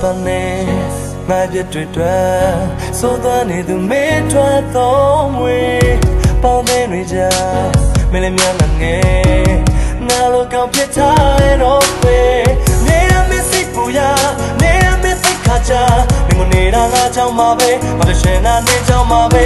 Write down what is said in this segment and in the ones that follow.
သွားနေငါပြတွေ့တွေ့ဆိုသွားနေသူမေးထွက်တော်မွေပေါင်းတဲ့တွေကြမင်းလည်းမြန်လာငယ်ငါလိုကောင်းဖြစ်ထားတဲ့တော့ပဲနေရမစိတ်ပူရနေရမစိတ်ခါချမင်းမနေတာငါကြောင့်ပါပဲမတရှင်နာနေကြောင့်ပါပဲ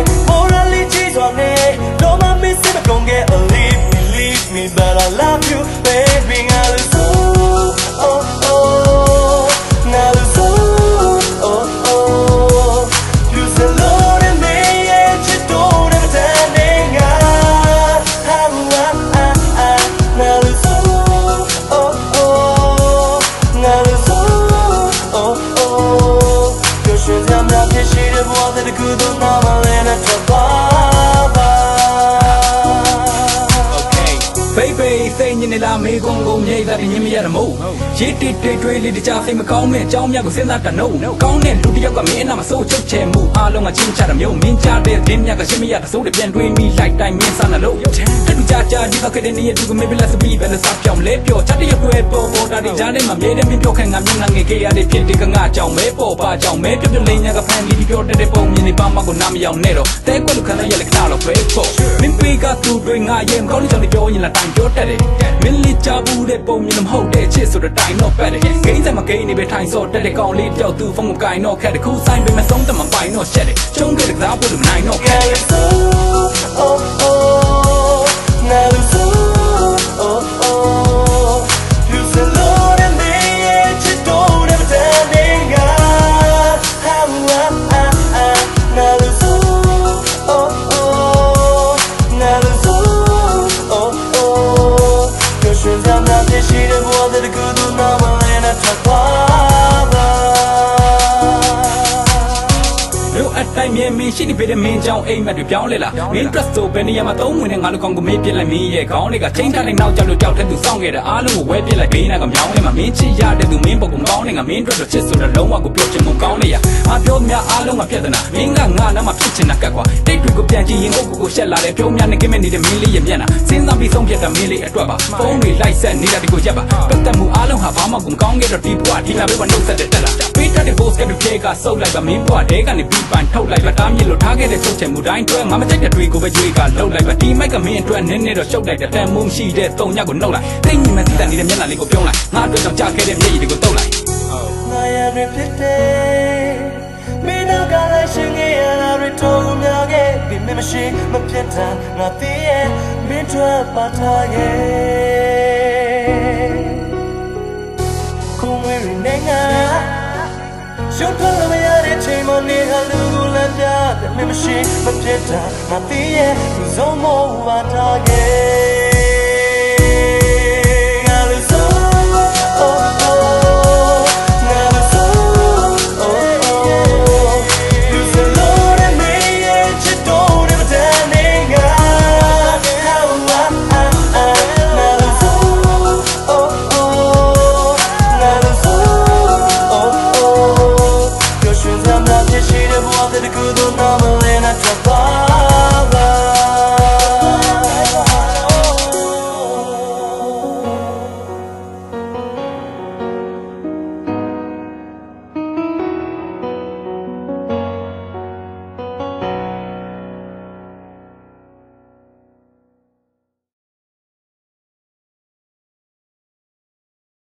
could do more than I thought ဘေးဘေးစိတ်ညစ်နေလားမေကုံကုံမြိတ်တာညင်မရတမို့ရစ်တိတိတွေးလေးတခြားစိတ်မကောင်းမဲ့အကြောင်းများကိုစဉ်းစားတနှုတ်ကောင်းတဲ့လူတစ်ယောက်ကမင်းအနာမစိုးချုပ်ချယ်မှုအားလုံးကချင်းချတာမျိုးမင်းကြတဲ့တင်းမြတ်ကရှင်းမရတစိုးတွေပြန်တွေးမိလိုက်တိုင်းမင်းစားနှလို့တူကြကြဒီတော့ကတဲ့နေ့တူကမေးပလက်စပီးပဲလက်စားပြောင်းလဲပြောချက်တရပွဲပေါ်ပေါ်တာဒီကြားထဲမှာမြဲတဲ့မင်းပြောခိုင်ငါမျက်နှာငယ်ခဲ့ရတဲ့ဖြစ်တဲ့ကငါကြောင့်မဲပေါ်ပါကြောင့်မဲပြပြလေးညာကဖန်ပြီးပြောတဲ့ပုံမြင်နေပါမကိုနားမရောက်နဲ့တော့တဲကွက်လူခဏရလက်ခဏတော့ပဲပေါ့ မင်းပေကသူတွေငါရဲ့မကောင်းတဲ့ကြောင့်ပြောရင်လာတိုင်ပြောတတ်တယ်မင်းလေးချဘူးတဲ့ပုံမြင်မဟုတ်တဲ့ချစ်ဆိုတဲ့တိုင်တော့ပတ်တယ်ဂိမ်းစမဂိမ်းနေပဲထိုင်စောတက်တဲ့ကောင်လေးတယောက်သူဖုန်းမကင်တော့ခက်တခုဆိုင်ပဲမဆုံးတမပိုင်တော့ရှက်တယ်ချုံးတဲ့ကစားဖို့လို့မနိုင်တော့ခက်တယ် oh oh တိုင်းမြင်မင်းရှိနေပေတဲ့မင်းကြောင့်အိမ်မက်တွေပြောင်းလဲလာမင်း trust ဆိုဘယ်နေရာမှာသုံးဝင်နေငါတို့ကောင်ကိုမေးပြစ်လိုက်မင်းရဲ့ခေါင်းတွေကချိန်ထားလိုက်နောက်ကျလို့ကြောက်တဲ့သူစောင့်ခဲ့တဲ့အားလုံးကိုဝဲပြစ်လိုက်ဘေးနာကမြောင်းနေမှာမင်းချစ်ရတဲ့သူမင်းပုံကကောင်းနေငါမင်းအတွက်တော့ချစ်ဆိုတဲ့လုံးဝကိုပြောချင်မှုကောင်းနေရအပြောများအားလုံးကပြဿနာမင်းကငါနာမှာဖြစ်ချင်တာကတ်ကွာတိတ်တွေကိုပြန်ကြည့်ရင်ကိုကိုကိုရှက်လာတယ်ပြောများနေကိမဲ့နေတဲ့မင်းလေးရဲ့မျက်နှာစဉ်းစားပြီးဆုံးဖြတ်တဲ့မင်းလေးအတွက်ပါဖုန်းတွေလိုက်ဆက်နေတာဒီကိုရက်ပါပတ်သက်မှုအားလုံးဟာဘာမှကိုမကောင်းခဲ့တော့ဒီဘွားဒီလာပဲမနှုတ်ဆက်တဲ့တက်လာပေးတတ်တဲ့ post ကတူဖြဲကစုပ်လိုက်ပါမင်းဘွားတဲကနေပြီးပန်ထုတ်လိုက်ပါတားမြစ်လို့ထားခဲ့တဲ့ချုပ်ချယ်မှုတိုင်းအတွက်ငါမကြိုက်တဲ့တွေကိုပဲကြွေးကလှုပ်လိုက်ပါဒီမိုက်ကမင်းအတွက်နည်းနည်းတော့ရှုပ်လိုက်တဲ့တန်မှုရှိတဲ့တုံညက်ကိုနှုတ်လိုက်တိတ်ညီမသိတဲ့နေတဲ့မျက်နှာလေးကိုပြုံးလိုက်ငါအတွက်ကြောင့်ကြားခဲ့တဲ့မျက်ရည်တွေကိုတုပ်လိုက်ငါရရဖြစ်တယ်မင်းတို့ကလည်းရှင်ခဲ့ရတာတွေထုံးများခဲ့ဒီမမရှိမဖြစ်တာငါသိရဲ့မင်းတို့ပါထားရဲ့ ရှုပ်ထွက်လို့မရတဲ့ချိန်မနေဟာလူကိုလမ်းပြတယ်မမရှိမဖြစ်တာငါသိရဲ့ဒီစုံမောပါထားခဲ့ the normal